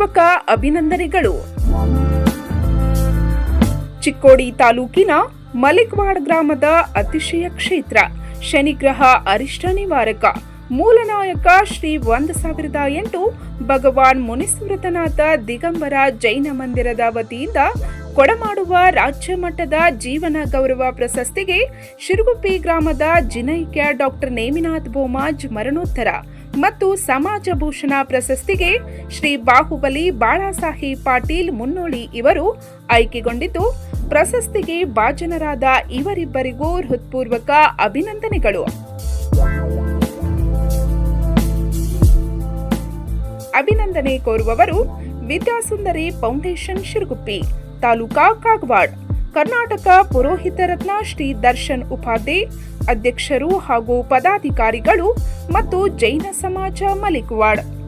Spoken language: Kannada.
ಹೃತ್ಪೂರ್ವಕ ಅಭಿನಂದನೆಗಳು. ಚಿಕ್ಕೋಡಿ ತಾಲೂಕಿನ ಮಲಿಕ್ವಾಡ್ ಗ್ರಾಮದ ಅತಿಶಯ ಕ್ಷೇತ್ರ, ಶನಿಗ್ರಹ ಅರಿಷ್ಟ ನಿವಾರಕ, ಮೂಲನಾಯಕ ಶ್ರೀ ಒಂದು ಸಾವಿರದ ಎಂಟು, ಭಗವಾನ್ ಮುನಿಸ್ಮೃತನಾಥ ದಿಗಂಬರ ಜೈನ ಮಂದಿರದ ವತಿಯಿಂದ ಕೊಡಮಾಡುವ ರಾಜ್ಯ ಮಟ್ಟದ ಜೀವನ ಗೌರವ ಪ್ರಶಸ್ತಿಗೆ ಶಿರಗುಪ್ಪಿ ಗ್ರಾಮದ ಜಿನೈಕ್ಯ ಡಾಕ್ಟರ್ ನೇಮಿನಾಥ್ ಬೋಮಾಜ್ ಮರಣೋತ್ತರ. ಮತ್ತು ಸಮಾಜ ಭೂಷಣ ಪ್ರಶಸ್ತಿಗೆ ಶ್ರೀ ಬಾಹುಬಲಿ ಬಾಳಾಸಾಹೇಬ್ ಪಾಟೀಲ್ ಮುನ್ನೋಳಿ ಇವರು ಆಯ್ಕೆಗೊಂಡಿದ್ದು, ಪ್ರಶಸ್ತಿಗೆ ಭಾಜನರಾದ ಇವರಿಬ್ಬರಿಗೂ ಹೃತ್ಪೂರ್ವಕ ಅಭಿನಂದನೆಗಳು. ಅಭಿನಂದನೆ ಕೋರುವವರು ವಿದ್ಯಾಸುಂದರಿ ಫೌಂಡೇಶನ್ ಶಿರುಗುಪ್ಪಿ, ತಾಲೂಕಾ ಕಾಗವಾಡ್. ಕರ್ನಾಟಕ ಪುರೋಹಿತ ರತ್ನ ಶ್ರೀ ದರ್ಶನ್ ಉಪಾಧ್ಯ ಅಧ್ಯಕ್ಷರು ಹಾಗೂ ಪದಾಧಿಕಾರಿಗಳು ಮತ್ತು ಜೈನ ಸಮಾಜ ಮಲಿಕ್ವಾಡ್.